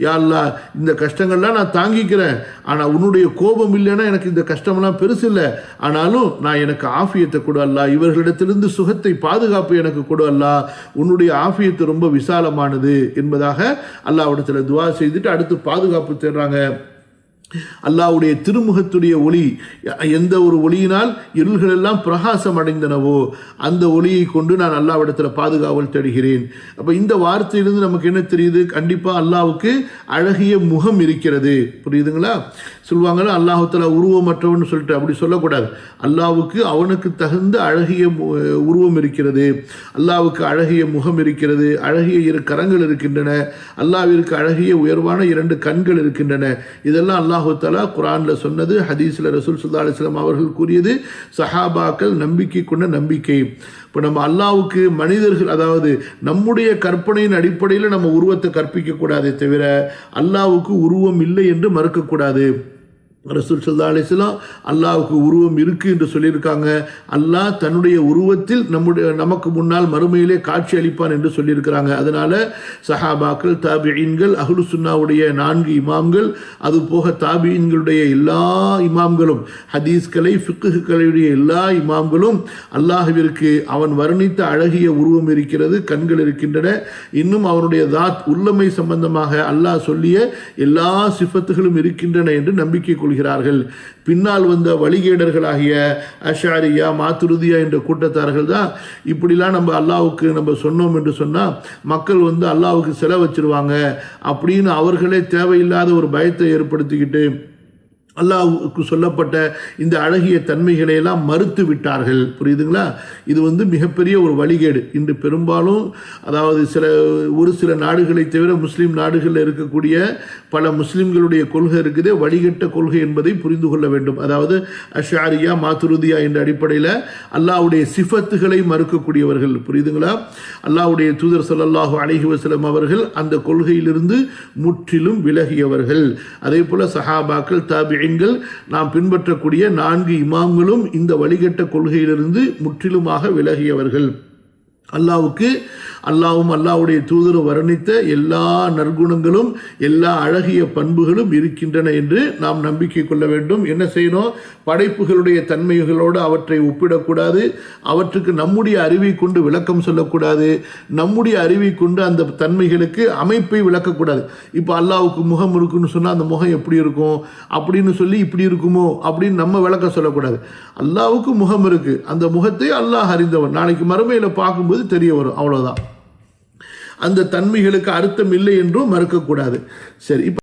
யா இந்த கஷ்டங்கள்லாம் நான் தாங்கிக்கிறேன். ஆனால் உன்னுடைய கோபம் இல்லைன்னா எனக்கு இந்த கஷ்டமெல்லாம் பெருசு இல்லை. ஆனாலும் நான் எனக்கு ஆஃபியத்தை கொடு அல்லா. இவர்களிடத்திலிருந்து சுகத்தை பாதுகாப்பு எனக்கு கொடு அல்லா. உன்னுடைய ஆஃபியத்து ரொம்ப விசாலமானது என்பதாக அல்லாவிடத்தில் துவா செய்துட்டு அடுத்து பாதுகாப்பு தேடுறாங்க. அல்லாவுடைய திருமுகத்துடைய ஒளி எந்த ஒரு ஒளியினால் இருள்களெல்லாம் பிரகாசம் அடைந்தனவோ அந்த ஒளியை கொண்டு நான் அல்லாவிடத்தில் பாதுகாவல் தேடுகிறேன். அப்போ இந்த வார்த்தையிலிருந்து நமக்கு என்ன தெரியுது? கண்டிப்பாக அல்லாவுக்கு அழகிய முகம் இருக்கிறது. புரியுதுங்களா? சொல்லுவாங்களா அல்லாஹத்தில் உருவமற்றவன் சொல்லிட்டு அப்படி சொல்லக்கூடாது. அல்லாவுக்கு அவனுக்கு தகுந்த அழகிய உருவம் இருக்கிறது. அல்லாவுக்கு அழகிய முகம் இருக்கிறது. அழகிய இரு கரங்கள் இருக்கின்றன. அல்லாவிற்கு அழகிய உயர்வான இரண்டு கண்கள் இருக்கின்றன. இதெல்லாம் அல்லாஹ் அல்லாஹுத்தலா குரான்ல சொன்னது ஹதீஸ்ல ரசூல் சுல்லா அலிஸ்லாம் அவர்கள் கூறியது சஹாபாக்கள் நம்பிக்கை கொண்ட நம்பிக்கை. இப்போ நம்ம அல்லாவுக்கு மனிதர்கள் அதாவது நம்முடைய கற்பனையின் அடிப்படையில் நம்ம உருவத்தை கற்பிக்க கூடாதே தவிர அல்லாவுக்கு உருவம் இல்லை என்று மறுக்கக்கூடாது ரசூல் சல்லா அலிஸ்லாம் அல்லாவுக்கு உருவம் இருக்குது என்று சொல்லியிருக்காங்க. அல்லாஹ் தன்னுடைய உருவத்தில் நம்முடைய நமக்கு முன்னால் மறுமையிலே காட்சி அளிப்பான் என்று சொல்லியிருக்கிறாங்க. அதனால் சஹாபாக்கள் தாபியின்கள் அஹ்லு சுன்னாவுடைய நான்கு இமாம்கள் அது போக தாபியீன்களுடைய எல்லா இமாம்களும் ஹதீஸ்களை ஃபிக்குகளுடைய எல்லா இமாம்களும் அல்லாஹுவிற்கு அவன் வர்ணித்த அழகிய உருவம் இருக்கிறது கண்கள் இருக்கின்றன. இன்னும் அவனுடைய தாத் உள்ளமை சம்பந்தமாக அல்லாஹ் சொல்லிய எல்லா சிஃபத்துகளும் இருக்கின்றன என்று நம்பிக்கை கொள்கிறார்கள் பின்னால் வந்த வழிகேடர்களாகிய அஷாரியா மாத்துருதியா என்ற கூட்டத்தார்கள் தான் இப்படிலாம் நம்ம அல்லாவுக்கு நம்ம சொன்னோம் என்று சொன்னால் மக்கள் வந்து அல்லாவுக்கு செலவு வச்சிருவாங்க அப்படின்னு அவர்களே தேவையில்லாத ஒரு பயத்தை ஏற்படுத்திக்கிட்டு அல்லாஹ்வுக்கு சொல்லப்பட்ட இந்த அழகிய தன்மைகளை எல்லாம் மறுத்து விட்டார்கள். புரியுதுங்களா? இது வந்து மிகப்பெரிய ஒரு வழிகேடு. இன்று பெரும்பாலும் அதாவது சில ஒரு சில நாடுகளை தவிர முஸ்லீம் நாடுகளில் இருக்கக்கூடிய பல முஸ்லீம்களுடைய கொள்கை இருக்குது. வழிகட்ட கொள்கை என்பதை புரிந்து கொள்ள வேண்டும். அதாவது அஷாரியா மாத்துருதியா என்ற அடிப்படையில் அல்லாஹ்வுடைய சிஃபத்துகளை மறுக்கக்கூடியவர்கள். புரியுதுங்களா? அல்லாவுடைய தூதர் ஸல்லல்லாஹு அலைஹி வஸல்லம் அவர்கள் அந்த கொள்கையிலிருந்து முற்றிலும் விலகியவர்கள். அதே போல் சஹாபாக்கள் தாபி தாபியீன்கள் நாம் பின்பற்றக்கூடிய நான்கு இமாம்களும் இந்த வழிகட்ட கொள்கையிலிருந்து முற்றிலுமாக விலகியவர்கள். அல்லாவுக்கு அல்லாவும் அல்லாவுடைய தூதர் வர்ணித்த எல்லா நற்குணங்களும் எல்லா அழகிய பண்புகளும் இருக்கின்றன என்று நாம் நம்பிக்கை கொள்ள வேண்டும். என்ன செய்யணும்? படைப்புகளுடைய தன்மைகளோடு அவற்றை ஒப்பிடக்கூடாது. அவற்றுக்கு நம்முடைய அறிவை கொண்டு விளக்கம் சொல்லக்கூடாது. நம்முடைய அறிவை கொண்டு அந்த தன்மைகளுக்கு அமைப்பை விளக்கக்கூடாது. இப்போ அல்லாவுக்கு முகம் இருக்குன்னு சொன்னால் அந்த முகம் எப்படி இருக்கும்? அப்படின்னு சொல்லி இப்படி இருக்குமோ? அப்படின்னு நம்ம விளக்கம் சொல்லக்கூடாது. அல்லாவுக்கு முகம் இருக்கு. அந்த முகத்தை அல்லாஹ் அறிந்தவன். நாளைக்கு மறுமையில் பார்க்கும்போது தெரிய வரும். அவ்வளவுதான். அந்த தன்மைகளுக்கு அர்த்தம் இல்லை என்றும் மறுக்கக்கூடாது. சரி இப்போ